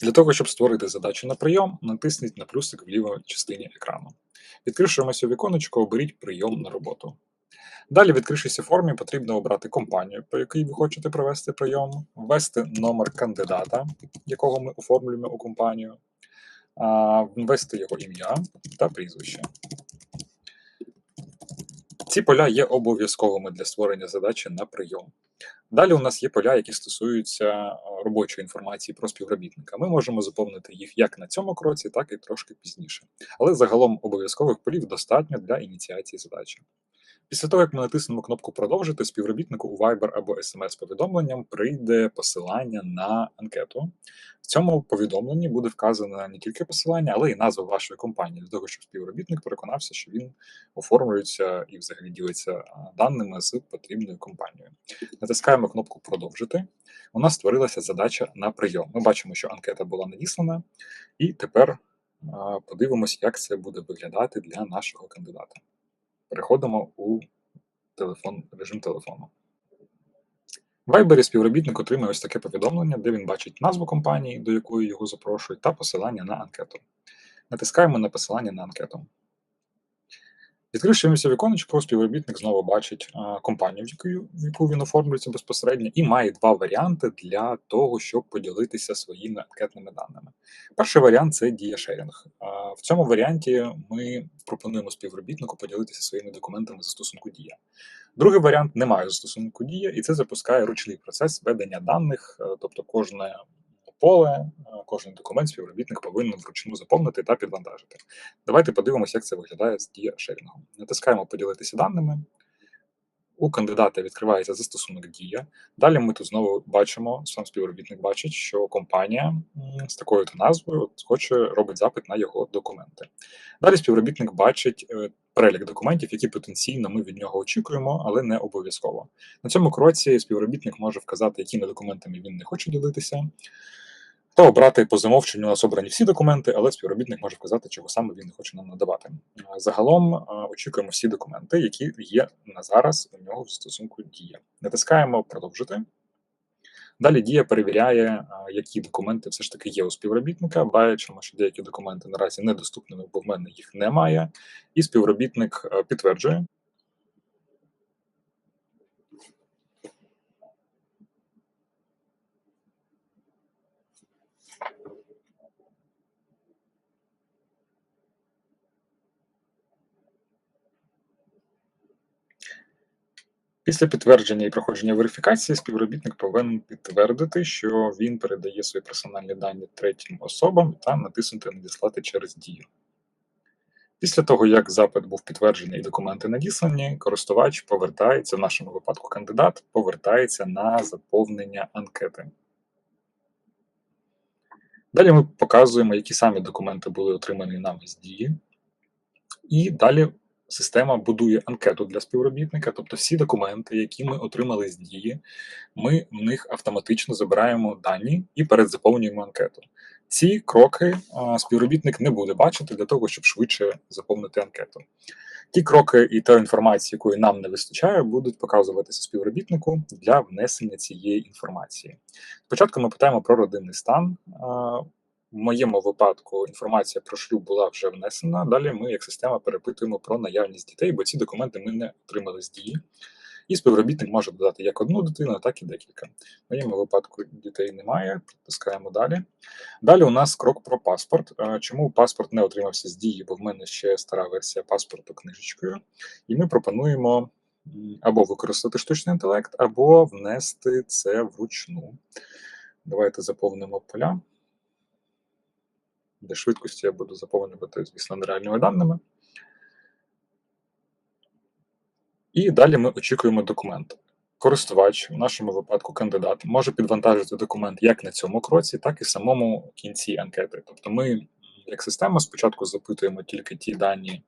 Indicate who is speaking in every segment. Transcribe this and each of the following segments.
Speaker 1: Для того, щоб створити задачу на прийом, натисніть на плюсик в лівій частині екрану. Відкрившимося віконечко, оберіть прийом на роботу. Далі, в формі, потрібно обрати компанію, по якій ви хочете провести прийом, ввести номер кандидата, якого ми оформлюємо у компанію, ввести його ім'я та прізвище. Ці поля є обов'язковими для створення задачі на прийом. Далі у нас є поля, які стосуються е, робочої інформації про співробітника. Ми можемо заповнити їх як на цьому кроці, так і трошки пізніше. Але загалом обов'язкових полів достатньо для ініціації задачі. Після того, як ми натиснемо кнопку Продовжити, співробітнику у Viber або SMS-повідомленням прийде посилання на анкету. В цьому повідомленні буде вказано не тільки посилання, але й назва вашої компанії, для того, щоб співробітник переконався, що він оформлюється і взагалі ділиться даними з потрібною компанією. Натискаємо кнопку Продовжити. У нас створилася задача на прийом. Ми бачимо, що анкета була надіслана, і тепер а, подивимося, як це буде виглядати для нашого кандидата. Переходимо у телефон, режим телефону. В Viber співробітник отримує ось таке повідомлення, де він бачить назву компанії, до якої його запрошують, та посилання на анкету. Натискаємо на посилання на анкету. Відкривши віконечко, співробітник знову бачить компанію, в яку, він оформлюється безпосередньо, і має два варіанти для того, щоб поділитися своїми анкетними даними. Перший варіант це дієшерінг. А, В цьому варіанті ми пропонуємо співробітнику поділитися своїми документами застосунку Дія. Другий варіант не має застосунку Дія, і це запускає ручний процес ведення даних, е, тобто кожне поле, е, кожен документ співробітник повинен вручну заповнити та підвантажити. Давайте подивимося, як це виглядає з дія шерінгом. Натискаємо поділитися даними. У кандидата відкривається застосунок Дія. Далі ми тут знову бачимо, сам співробітник бачить, що компанія з такою то назвою от, хоче робить запит на його документи. Далі співробітник бачить е, перелік документів, які потенційно ми від нього очікуємо, але не обов'язково. На цьому кроці співробітник може вказати, якими документами він не хоче ділитися. Та обрати по замовченню у нас обрані всі документи, але співробітник може вказати, чого саме він хоче нам надавати. Загалом очікуємо всі документи, які є на зараз у нього в застосунку Дія. Натискаємо продовжити. Далі Дія перевіряє, які документи все ж таки є у співробітника. Бачимо, що деякі документи наразі недоступними, бо в мене їх немає. І співробітник підтверджує. Після підтвердження і проходження верифікації співробітник повинен підтвердити, що він передає свої персональні дані третім особам та натиснути Надіслати через дію. Після того, як запит був підтверджений і документи надіслані, користувач повертається, в нашому випадку кандидат, повертається на заповнення анкети. Далі ми показуємо, які самі документи були отримані нами з дії. І далі система будує анкету для співробітника, тобто всі документи, які ми отримали з дії, ми в них автоматично забираємо дані і передзаповнюємо анкету. Ці кроки співробітник не буде бачити для того, щоб швидше заповнити анкету. Ті кроки і та інформація, якої нам не вистачає, будуть показуватися співробітнику для внесення цієї інформації. Спочатку ми питаємо про родинний стан. В моєму випадку інформація про шлюб була вже внесена. Далі ми, як система, перепитуємо про наявність дітей, бо ці документи ми не отримали з дії. І співробітник може додати як одну дитину, так і декілька. В моєму випадку дітей немає, Протискаємо далі. Далі у нас крок про паспорт. Чому паспорт не отримався з дії, бо в мене ще стара версія паспорту книжечкою. І ми пропонуємо або використати штучний інтелект, або внести це вручну. Давайте заповнимо поля. Для швидкості я буду заповнювати, звісно, нереальними даними. І далі ми очікуємо документ. Користувач, в нашому випадку кандидат, може підвантажити документ як на цьому кроці, так і самому кінці анкети. Тобто, ми, як система, спочатку запитуємо тільки ті дані,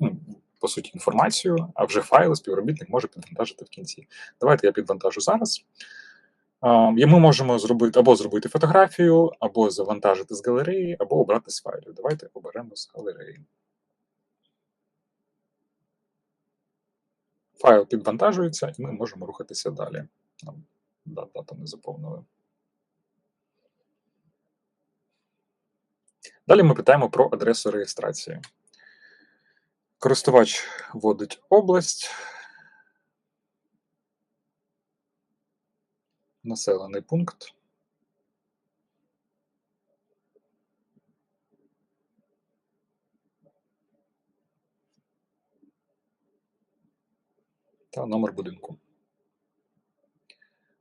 Speaker 1: ну, по суті, інформацію, а вже файли співробітник може підвантажити в кінці. Давайте я підвантажу зараз. І ми можемо зробити або зробити фотографію, або завантажити з галереї, або обрати з файлів. Давайте оберемо з галереї. Файл підвантажується, і ми можемо рухатися далі. Дату не заповнили. Далі ми питаємо про адресу реєстрації. Користувач вводить область, населений пункт. Та номер будинку.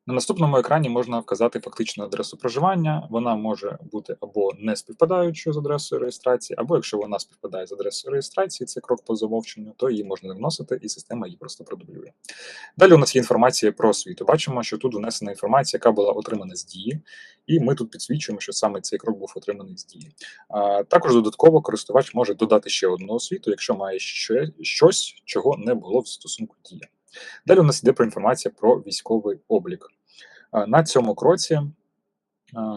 Speaker 1: На наступному екрані можна вказати фактичну адресу проживання. Вона може бути або не співпадаючою з адресою реєстрації, або якщо вона співпадає з адресою реєстрації, це крок по замовченню, то її можна не вносити, і система її просто продублює. Далі у нас є інформація про освіту. Бачимо, що тут внесена інформація, яка була отримана з дії, і ми тут підсвічуємо, що саме цей крок був отриманий з дії. А, Також додатково користувач може додати ще одну освіту, якщо має ще щось, чого не було в застосунку дія. Далі у нас йде про інформація про військовий облік. На цьому кроці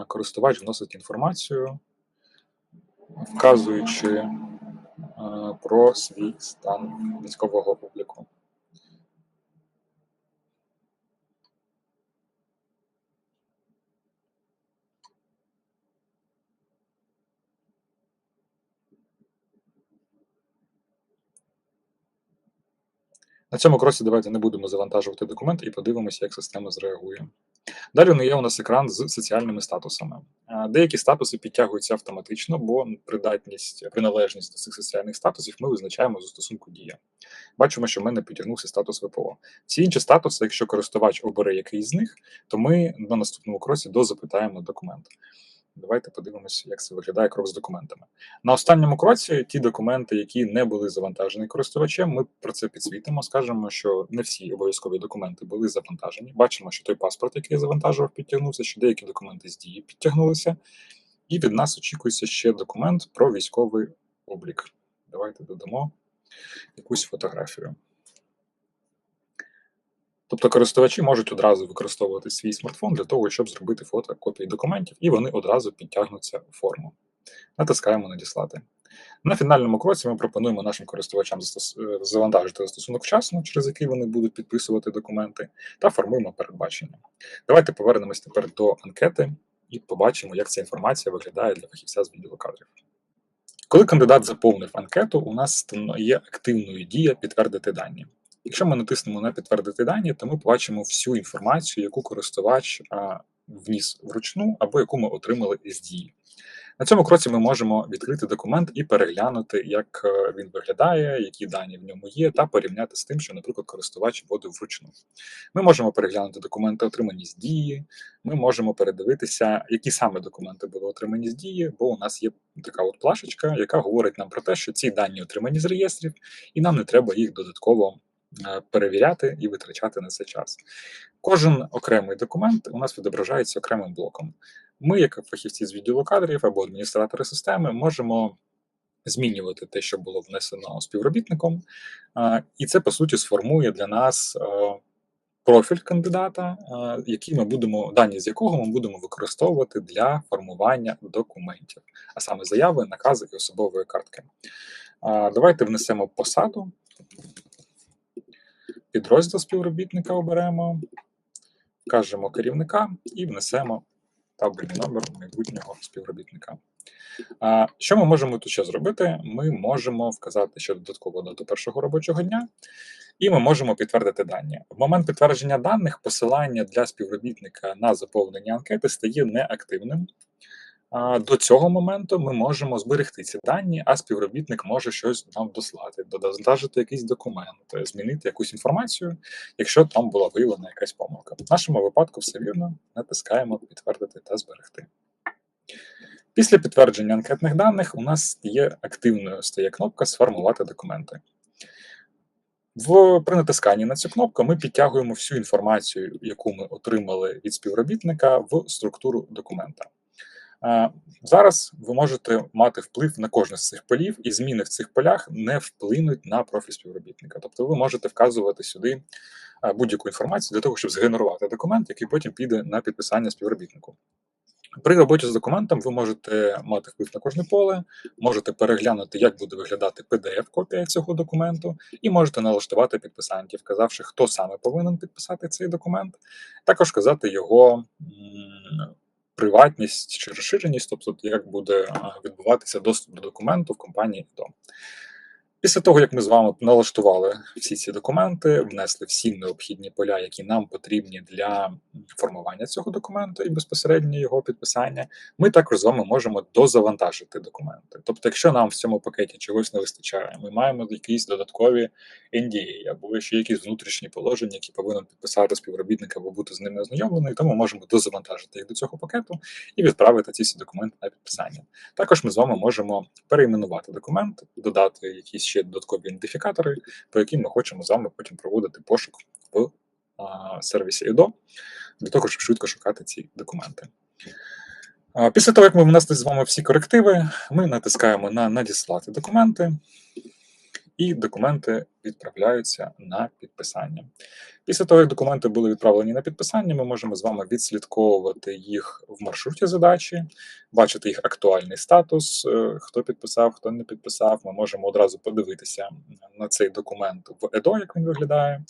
Speaker 1: користувач вносить інформацію, вказуючи про свій стан військового На цьому кроці давайте не будемо завантажувати документ і подивимося, як система зреагує. Далі є у нас екран з соціальними статусами. Деякі статуси підтягуються автоматично, бо придатність, приналежність до цих соціальних статусів ми визначаємо з застосунку Дія. Бачимо, що в мене підтягнувся статус ВПО. Всі інші статуси, якщо користувач обере якийсь з них, то ми на наступному кроці дозапитаємо документ. Давайте подивимося, як це виглядає крок з документами. На останньому кроці ті документи, які не були завантажені користувачем, ми про це підсвітимо. Скажемо, що не всі обов'язкові документи були завантажені. Бачимо, що той паспорт, який я завантажував, підтягнувся, що деякі документи з дії підтягнулися, і від нас очікується ще документ про військовий облік. Давайте додамо якусь фотографію. Тобто користувачі можуть одразу використовувати свій смартфон для того, щоб зробити фото копії документів, і вони одразу підтягнуться у форму. Натискаємо Надіслати. На фінальному кроці ми пропонуємо нашим користувачам е, завантажити застосунок вчасно, через який вони будуть підписувати документи, та формуємо передбачення. Давайте повернемось тепер до анкети і побачимо, як ця інформація виглядає для фахівця з відділу кадрів. Коли кандидат заповнив анкету, у нас є активною дія підтвердити дані. Якщо ми натиснемо на підтвердити дані, то ми побачимо всю інформацію, яку користувач вніс вручну або яку ми отримали із дії. На цьому кроці ми можемо відкрити документ і переглянути, як е, він виглядає, які дані в ньому є, та порівняти з тим, що, наприклад, користувач вводив вручну. Ми можемо переглянути документи, отримані з дії. Ми можемо передивитися, які саме документи були отримані з дії, бо у нас є така от плашечка, яка говорить нам про те, що ці дані отримані з реєстрів, і нам не треба їх додатково перевіряти і витрачати на це час. Кожен окремий документ у нас відображається окремим блоком. Ми, як фахівці з відділу кадрів або адміністратори системи, можемо змінювати те, що було внесено співробітником, і це по суті сформує для нас. Е, профіль кандидата, е, який ми будемо, дані з якого ми будемо використовувати для формування документів, а саме заяви, накази і особової картки. Давайте внесемо посаду підрозділ співробітника оберемо, вкажемо керівника і внесемо табельний номер майбутнього співробітника. А Що ми можемо тут ще зробити? Ми можемо вказати ще додаткову дату першого робочого дня, і ми можемо підтвердити дані. В момент підтвердження даних посилання для співробітника на заповнення анкети стає неактивним. До цього моменту ми можемо зберегти ці дані, а співробітник може щось нам дослати, додати якийсь документ, змінити якусь інформацію, якщо там була виявлена якась помилка. В нашому випадку все вірно, натискаємо підтвердити та зберегти. Після підтвердження анкетних даних у нас є активною стає кнопка Сформувати документи. В, При натисканні на цю кнопку ми підтягуємо всю інформацію, яку ми отримали від співробітника, в структуру документа. Зараз ви можете мати вплив на кожне з цих полів, і зміни в цих полях не вплинуть на профіль співробітника. Тобто ви можете вказувати сюди будь-яку інформацію для того, щоб згенерувати документ, який потім піде на підписання співробітнику. При роботі з документом ви можете мати вплив на кожне поле, можете переглянути, як буде виглядати PDF-копія цього документу, і можете налаштувати підписантів, вказавши, хто саме повинен підписати цей документ, також вказати його приватність чи розширеність, тобто як буде відбуватися доступ до документу в компанії EDO. Після того, як ми з вами налаштували всі ці документи, внесли всі необхідні поля, які нам потрібні для формування цього документу і безпосередньо його підписання, ми також з вами можемо дозавантажити документи. Тобто, якщо нам в цьому пакеті чогось не вистачає, ми маємо якісь додаткові NDA або ще якісь внутрішні положення, які повинен підписати співробітник або бути з ними ознайомлений, то ми можемо дозавантажити їх до цього пакету і відправити ці всі документи на підписання. Також ми з вами можемо перейменувати документ, додати якісь ще додаткові ідентифікатори, по яким ми хочемо з вами потім проводити пошук в а, сервісі IDO, для того, щоб швидко шукати ці документи. А, Після того, як ми внесли з вами всі корективи, ми натискаємо на Надіслати документи, і документи відправляються на підписання. Після того, як документи були відправлені на підписання, ми можемо з вами відслідковувати їх в маршруті задачі, бачити їх актуальний статус, е, хто підписав, хто не підписав. Ми можемо одразу подивитися на цей документ в ЕДО, як він виглядає.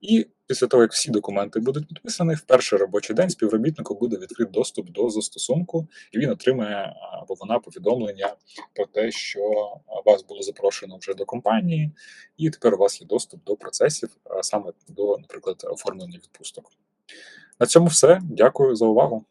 Speaker 1: І після того, як всі документи будуть підписані, в перший робочий день співробітнику буде відкрит доступ до застосунку, і він отримає або вона повідомлення про те, що вас було запрошено вже до компанії, і тепер у вас є доступ до процесів, а саме до, наприклад, оформлення відпусток. На цьому все. Дякую за увагу.